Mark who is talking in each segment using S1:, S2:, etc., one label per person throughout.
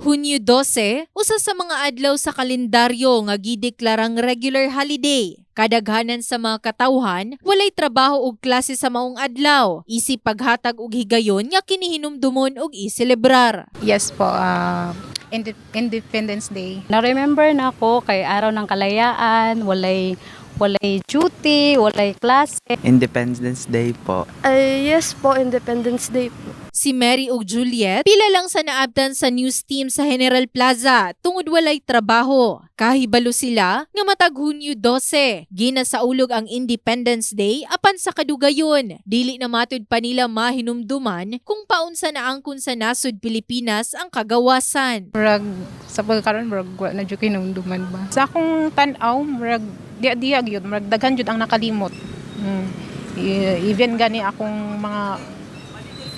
S1: Hunyo 12, usa sa mga adlaw sa kalendaryo nga gideklarang regular holiday. Kadaghanan sa mga katawhan, walay trabaho og klase sa maong adlaw. Isip paghatag og higayon nga kinihinumdumon og iselebrar.
S2: Yes po, ah, Inde- Independence Day.
S3: Na-remember na ako kay araw ng kalayaan, walay walay duty, walay klase.
S4: Independence Day po.
S5: Ay, yes po, Independence Day po.
S1: Si Mary ug Juliet pila lang sa naabdan sa news team sa General Plaza tungod walay trabaho. Kahibalo sila nga matag Hunyo 12. Gina sa ulog ang Independence Day apan sa kadugayon. Dili na matud pa nila mahinumduman kung paunsa na angkon sa nasod Pilipinas ang kagawasan.
S2: Murag, sa pagkaroon, murag, wa na dyan kinumduman ba? Sa akong tanaw, murag, diya-diya yun, murag, daghan jud ang nakalimot. Mm. Even gani akong mga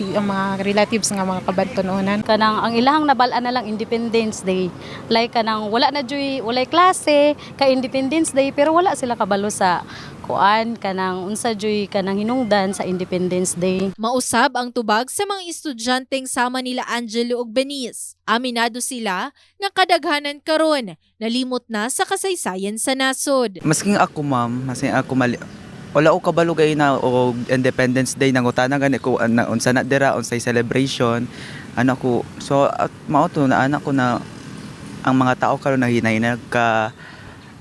S2: ang mga relatives nga mga kabadtononan.
S3: Kanang ang ilahang nabalaan na lang Independence Day. Like kanang wala na joy, walay klase kay Independence Day pero wala sila kabalo sa kuan kanang unsa joy kanang hinungdan sa Independence Day.
S1: Mausab ang tubag sa mga estudyanteng sama nila Angelo ug Benice. Aminado sila nga kadaghanan karon nalimot na sa kasaysayan sa nasod.
S4: Masking ako ma'am, masking ako mali wala ko kabalo gay na o Independence Day nang utana gani ko na unsa na dira unsay celebration. Ano ko so at mao to na anak ko na ang mga tao karon na hinay nagka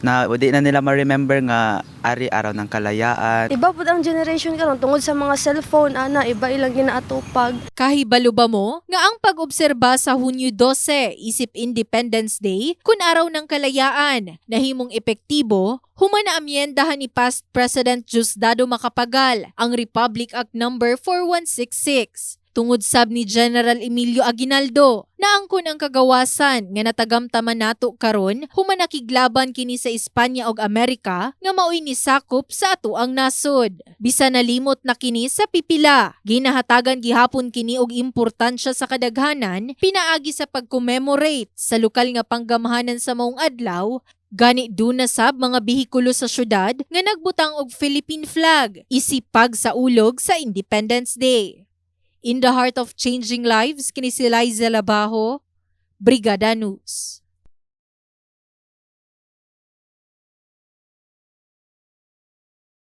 S4: na di na nila ma-remember nga ari araw ng kalayaan.
S5: Iba po ang generation karon tungod sa mga cellphone, ana, iba ilang ginaatupag.
S1: Kahibalo ba mo nga ang pag-obserba sa Hunyo 12 isip Independence Day kun araw ng kalayaan. Nahimong epektibo humana amyendahan ni past President Diosdado Macapagal ang Republic Act number 4166 tungod sab ni General Emilio Aguinaldo na angkon ang kagawasan nga natagamtaman nato karon humana kiglaban kini sa Espanya ug Amerika nga maoy ni sakop sa ato ang nasod. Bisan nalimot na kini sa pipila. Ginahatagan gihapon kini og importansya sa kadaghanan pinaagi sa pag-commemorate sa lokal nga panggamahanan sa maong adlaw. Gani duna sab mga behikulo sa syudad nga nagbutang og Philippine flag isipag sa ulog sa Independence Day. In the heart of changing lives, kini si Liza Labajo, Brigada News.